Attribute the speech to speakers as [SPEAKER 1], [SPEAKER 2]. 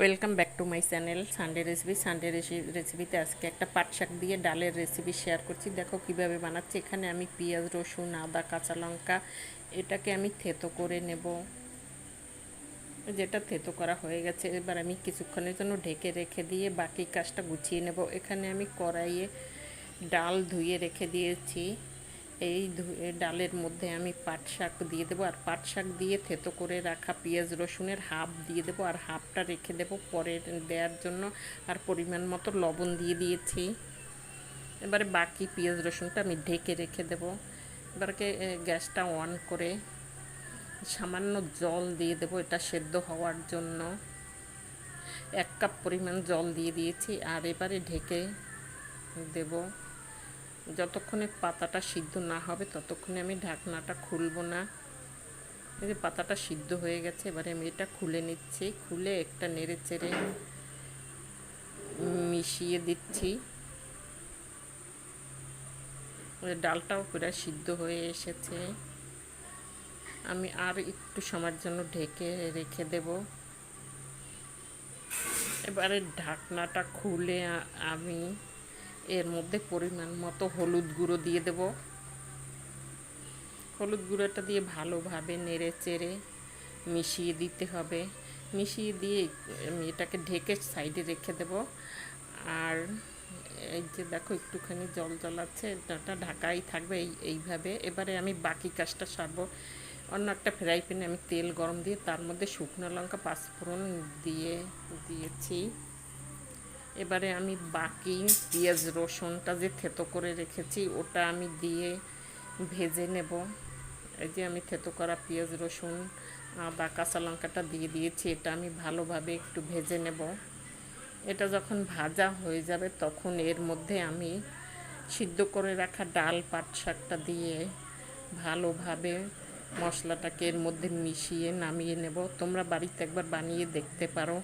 [SPEAKER 1] Welcome back to my channel Sunday recipe Sunday রেসিপিতে আজকে একটা পাট শাক দিয়ে ডালের রেসিপি শেয়ার করছি। দেখো কীভাবে বানাচ্ছি। এখানে আমি পেঁয়াজ, রসুন, আদা, কাঁচা লঙ্কা, এটাকে আমি থেতো করে নেব। যেটা থেতো করা হয়ে গেছে, এবার আমি কিছুক্ষণের জন্য ঢেকে রেখে দিয়ে বাকি কাজটা গুছিয়ে নেব। এখানে আমি কড়াইয়ে ডাল ধুয়ে রেখে দিয়েছি। এই ডালের মধ্যে আমি পাট শাক দিয়ে দেবো আর পাট শাক দিয়ে থেতো করে রাখা পেঁয়াজ রসুনের হাফ দিয়ে দেবো আর হাফটা রেখে দেবো পরে দেওয়ার জন্য আর পরিমাণ মতো লবণ দিয়ে দিয়েছি। এবারে বাকি পেঁয়াজ রসুনটা আমি ঢেকে রেখে দেবো। এবারকে গ্যাসটা অন করে সামান্য জল দিয়ে দেবো এটা সেদ্ধ হওয়ার জন্য। এক কাপ পরিমাণ জল দিয়ে দিয়েছি আর এবারে ঢেকে দেবো। যতক্ষণে পাতাটা সিদ্ধ না হবে, ততক্ষণে আমি ঢাকনাটা খুলবো না। এই যে পাতাটা সিদ্ধ হয়ে গেছে, এবারে আমি এটা খুলে নিচ্ছি। খুলে একটা নেড়ে চেড়ে মিশিয়ে দিচ্ছি। ডালটাও পুরো সিদ্ধ হয়ে এসেছে। আমি আর একটু সময়ের জন্য ঢেকে রেখে দেব। এবারে ঢাকনাটা খুলে আমি এর মধ্যে পরিমাণ মতো হলুদ গুঁড়ো দিয়ে দেব। হলুদ গুঁড়োটা দিয়ে ভালোভাবে নেড়ে চেড়ে মিশিয়ে দিতে হবে। মিশিয়ে দিয়ে আমি এটাকে ঢেকে সাইডে রেখে দেব। আর এই যে দেখো একটুখানি জল জলাচ্ছে এটা ঢাকাই থাকবে এই, এইভাবে। এবারে আমি বাকি কাজটা সারবো। অন্য একটা ফ্রাই প্যানে আমি তেল গরম দিয়ে তার মধ্যে শুকনো লঙ্কা পাঁচফোড়ন দিয়ে দিয়েছি। এবারে আমি বাকি পেঁয়াজ, রসুনটা যে থেতো করে রেখেছি, ওটা আমি দিয়ে ভেজে নেব। এই যে আমি থেতো করা পেঁয়াজ, রসুন আদা কাঁচা লঙ্কাটা দিয়ে দিয়েছি, এটা আমি ভালোভাবে একটু ভেজে নেব। এটা যখন ভাজা হয়ে যাবে, তখন এর মধ্যে আমি সিদ্ধ করে রাখা ডাল, পাট শাকটা দিয়ে ভালোভাবে মশলাটাকে এর মধ্যে মিশিয়ে নামিয়ে নেব। তোমরা বাড়িতে একবার বানিয়ে দেখতে পারো।